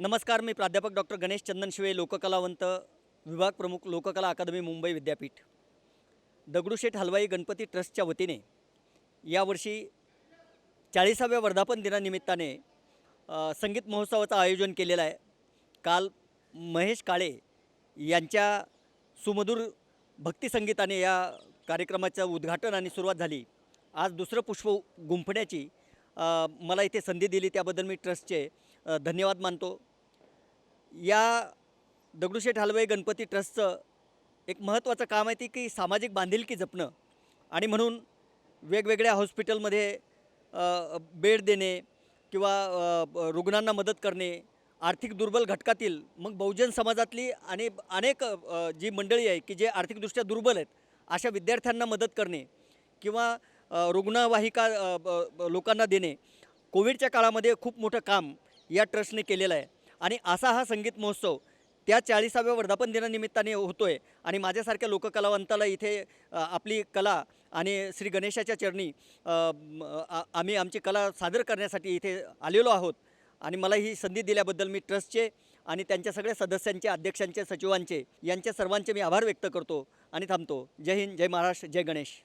नमस्कार मी प्राध्यापक डॉक्टर गणेश चंदन शिवे लोककलावंत विभाग प्रमुख लोककला अकादमी मुंबई विद्यापीठ. दगडूशेठ हलवाई गणपती ट्रस्टच्या वतीने यावर्षी चाळीसाव्या वर्धापन दिनानिमित्ताने संगीत महोत्सवाचं आयोजन केलेलं आहे. काल महेश काळे यांच्या सुमधुर भक्तिसंगीताने या कार्यक्रमाचं उद्घाटन आणि सुरुवात झाली. आज दुसरं पुष्प गुंफण्याची मला इथे संधी दिली त्याबद्दल मी ट्रस्टचे धन्यवाद मानतो. या दगडूशेठ हलवाई गणपती ट्रस्टचं एक महत्त्वाचं काम आहे ती की सामाजिक बांधिलकी जपणं. आणि म्हणून वेगवेगळ्या हॉस्पिटलमध्ये बेड देणे किंवा रुग्णांना मदत करणे आर्थिक दुर्बल घटकातील मग बहुजन समाजातली आणि अनेक जी मंडळी आहे की जे आर्थिकदृष्ट्या दुर्बल आहेत अशा विद्यार्थ्यांना मदत करणे किंवा रुग्णवाहिका ब- लोकांना देणे. कोविडच्या काळामध्ये खूप मोठं काम या ट्रस्टने केलेलं आहे. आणि असा हा संगीत महोत्सव त्या चाळीसाव्या वर्धापन दिनानिमित्ताने होतो आहे आणि माझ्यासारख्या लोककलावंताला इथे आपली कला आणि श्री गणेशाच्या चरणी आम्ही आमची कला सादर करण्यासाठी इथे आलेलो आहोत. आणि मला ही संधी दिल्याबद्दल मी ट्रस्टचे आणि त्यांच्या सगळ्या सदस्यांचे अध्यक्षांचे सचिवांचे यांच्या सर्वांचे मी आभार व्यक्त करतो आणि थांबतो. जय हिंद जय महाराष्ट्र जय गणेश.